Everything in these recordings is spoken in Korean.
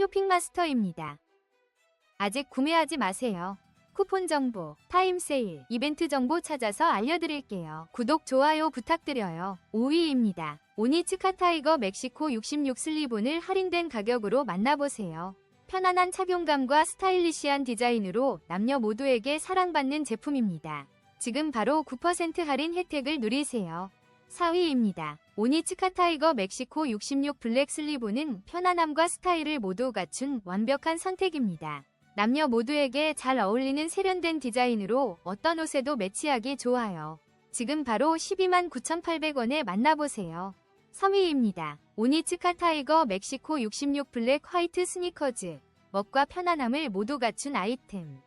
쇼핑마스터입니다. 아직 구매하지 마세요. 쿠폰 정보, 타임 세일, 이벤트 정보 찾아서 알려드릴게요. 구독, 좋아요 부탁드려요. 5위입니다. 오니츠카 타이거 멕시코 66 슬리본을 할인된 가격으로 만나보세요. 편안한 착용감과 스타일리시한 디자인으로 남녀 모두에게 사랑받는 제품입니다. 지금 바로 9% 할인 혜택을 누리세요. 4위입니다. 오니츠카 타이거 멕시코 66 블랙 슬리본은 편안함과 스타일을 모두 갖춘 완벽한 선택입니다. 남녀 모두에게 잘 어울리는 세련된 디자인으로 어떤 옷에도 매치하기 좋아요. 지금 바로 12만 9,800원에 만나보세요. 3위입니다. 오니츠카 타이거 멕시코 66 블랙 화이트 스니커즈. 멋과 편안함을 모두 갖춘 아이템.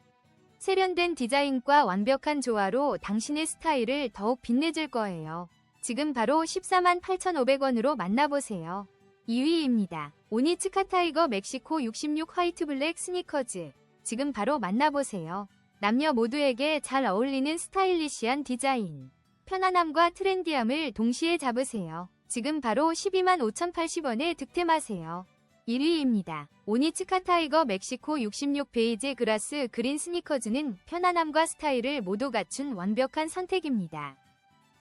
세련된 디자인과 완벽한 조화로 당신의 스타일을 더욱 빛내줄 거예요. 지금 바로 14만 8,500원으로 만나보세요. 2위입니다. 오니츠카 타이거 멕시코 66 화이트 블랙 스니커즈. 지금 바로 만나보세요. 남녀 모두에게 잘 어울리는 스타일리시한 디자인. 편안함과 트렌디함을 동시에 잡으세요. 지금 바로 12만 5,080원에 득템하세요. 1위입니다. 오니츠카 타이거 멕시코 66 베이지 그라스 그린 스니커즈는 편안함과 스타일을 모두 갖춘 완벽한 선택입니다.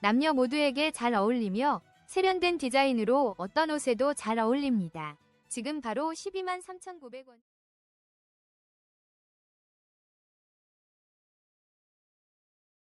남녀 모두에게 잘 어울리며 세련된 디자인으로 어떤 옷에도 잘 어울립니다. 지금 바로 12만 3,900원.